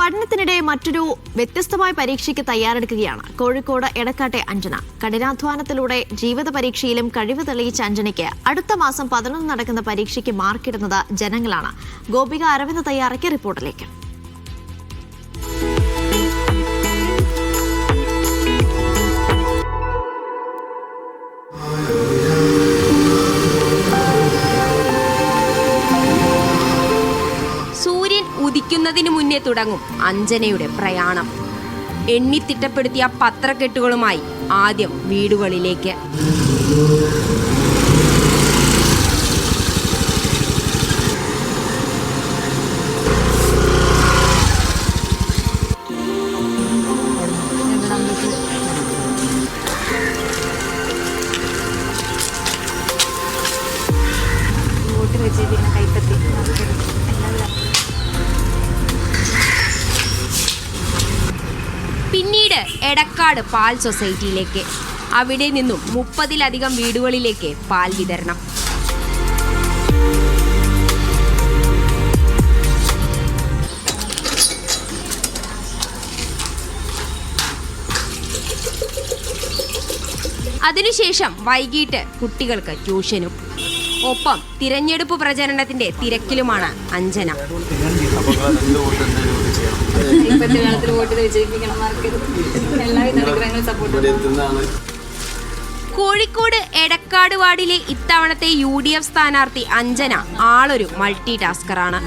പഠനത്തിനിടെ മറ്റൊരു വ്യത്യസ്തമായ പരീക്ഷയ്ക്ക് തയ്യാറെടുക്കുകയാണ്. കോഴിക്കോട് എടക്കാട്ടെ അഞ്ജന. കഠിനാധ്വാനത്തിലൂടെ ജീവിത പരീക്ഷയിലും കഴിവ് തെളിയിച്ച അഞ്ജനയ്ക്ക് അടുത്ത മാസം പതിനൊന്ന് നടക്കുന്ന പരീക്ഷയ്ക്ക് മാർക്കിടുന്നത് ജനങ്ങളാണ്. ഗോപിക അരവിന്ദ് തയ്യാറാക്കിയ റിപ്പോർട്ടിലേക്ക്. ഉദിക്കുന്നതിന് മുന്നേ തുടങ്ങും അഞ്ജനയുടെ പ്രയാണം. എണ്ണിത്തിട്ടപ്പെടുത്തിയ പത്രക്കെട്ടുകളുമായി ആദ്യം വീടുകളിലേക്ക്. കൈപ്പത്തി. പിന്നീട് എടക്കാട് പാൽ സൊസൈറ്റിയിലേക്ക്. അവിടെ നിന്നും മുപ്പതിലധികം വീടുകളിലേക്ക് പാൽ വിതരണം. അതിനുശേഷം വൈകിട്ട് കുട്ടികൾക്ക് ട്യൂഷനും. ഒപ്പം തിരഞ്ഞെടുപ്പ് പ്രചരണത്തിന്റെ തിരക്കിലുമാണ് അഞ്ജന. കോഴിക്കോട് എടക്കാട് വാർഡിലെ ഇത്തവണത്തെ യു ഡി എഫ് സ്ഥാനാർത്ഥി അഞ്ജന ആളൊരു മൾട്ടി ടാസ്കറാണ്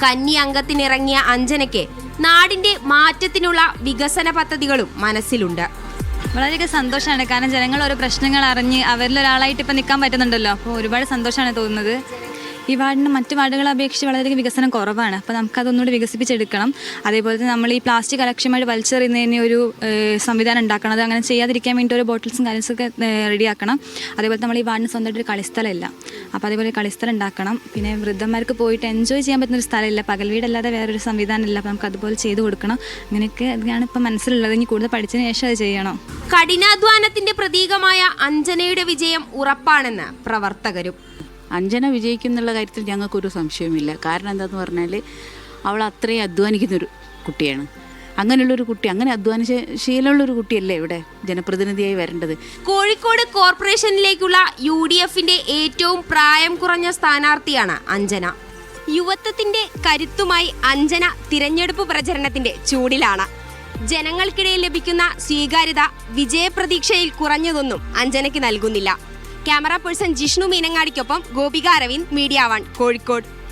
കന്നി അംഗത്തിനിറങ്ങിയ അഞ്ജനയ്ക്ക് നാടിന്റെ മാറ്റത്തിനുള്ള വികസന പദ്ധതികളും മനസ്സിലുണ്ട്. വളരെയധികം സന്തോഷമാണ് കാരണം ജനങ്ങൾ ഓരോ പ്രശ്നങ്ങൾ അറിഞ്ഞ് അവരിലൊരാളായിട്ട് ഇപ്പം നിൽക്കാൻ പറ്റുന്നുണ്ടല്ലോ. അപ്പോൾ ഒരുപാട് സന്തോഷമാണ് തോന്നുന്നത്. ഈ വാർഡിന് മറ്റു വാർഡുകളെ അപേക്ഷിച്ച് വളരെയധികം വികസനം കുറവാണ്. അപ്പോൾ നമുക്കതൊന്നുകൂടി വികസിപ്പിച്ചെടുക്കണം. അതേപോലെ തന്നെ നമ്മൾ ഈ പ്ലാസ്റ്റിക് അലക്ഷ്യമായിട്ട് വലിച്ചെറിയുന്നതിന് ഒരു സംവിധാനം ഉണ്ടാക്കണം. അത് അങ്ങനെ ചെയ്യാതിരിക്കാൻ വേണ്ടി ഓരോ ബോട്ടിൽസും കാര്യങ്ങളൊക്കെ റെഡിയാക്കണം. അതേപോലെ നമ്മൾ ഈ വാർഡിന് സ്വന്തമായിട്ട് ഒരു കളിസ്ഥലമില്ല. അപ്പോൾ അതേപോലെ കളിസ്ഥലം ഉണ്ടാക്കണം. പിന്നെ വൃദ്ധന്മാർക്ക് പോയിട്ട് എൻജോയ് ചെയ്യാൻ പറ്റുന്ന ഒരു സ്ഥലമില്ല. പകൽ വീടല്ലാതെ വേറൊരു സംവിധാനം ഇല്ല അപ്പോൾ നമുക്ക് അതുപോലെ ചെയ്തു കൊടുക്കണം. അങ്ങനെയൊക്കെ ഇതാണ് ഇപ്പം മനസ്സിലുള്ളത്. ഇനി കൂടുതൽ പഠിച്ചതിന് ശേഷം അത് ചെയ്യണം. കഠിനാധ്വാനത്തിന്റെ പ്രതീകമായ അഞ്ജനയുടെ വിജയം ഉറപ്പാണെന്ന് പ്രവർത്തകരും. അഞ്ജന വിജയിക്കും എന്നുള്ള കാര്യത്തിൽ ഞങ്ങൾക്കൊരു സംശയവുമില്ല. കാരണം എന്താന്ന് പറഞ്ഞാൽ അവൾ അത്രയും അധ്വാനിക്കുന്നൊരു കുട്ടിയാണ്. അങ്ങനെയുള്ളൊരു കുട്ടി അങ്ങനെ അധ്വാനിച്ച ശീലമുള്ളൊരു കുട്ടിയല്ലേ ഇവിടെ ജനപ്രതിനിധിയായി വരേണ്ടത്? കോഴിക്കോട് കോർപ്പറേഷനിലേക്കുള്ള യു ഡി എഫിന്റെ ഏറ്റവും പ്രായം കുറഞ്ഞ സ്ഥാനാർത്ഥിയാണ് അഞ്ജന. യുവത്വത്തിന്റെ കരുത്തുമായി അഞ്ജന തിരഞ്ഞെടുപ്പ് പ്രചരണത്തിന്റെ ചൂടിലാണ്. ജനങ്ങൾക്കിടയിൽ ലഭിക്കുന്ന സ്വീകാര്യത വിജയപ്രതീക്ഷയിൽ കുറഞ്ഞതൊന്നും അഞ്ജനയ്ക്ക് നൽകുന്നില്ല. ക്യാമറ പേഴ്സൺ ജിഷ്ണു മീനങ്ങാടിക്കൊപ്പം ഗോപിക അരവിന്ദ് മീഡിയ വൺ കോഴിക്കോട്.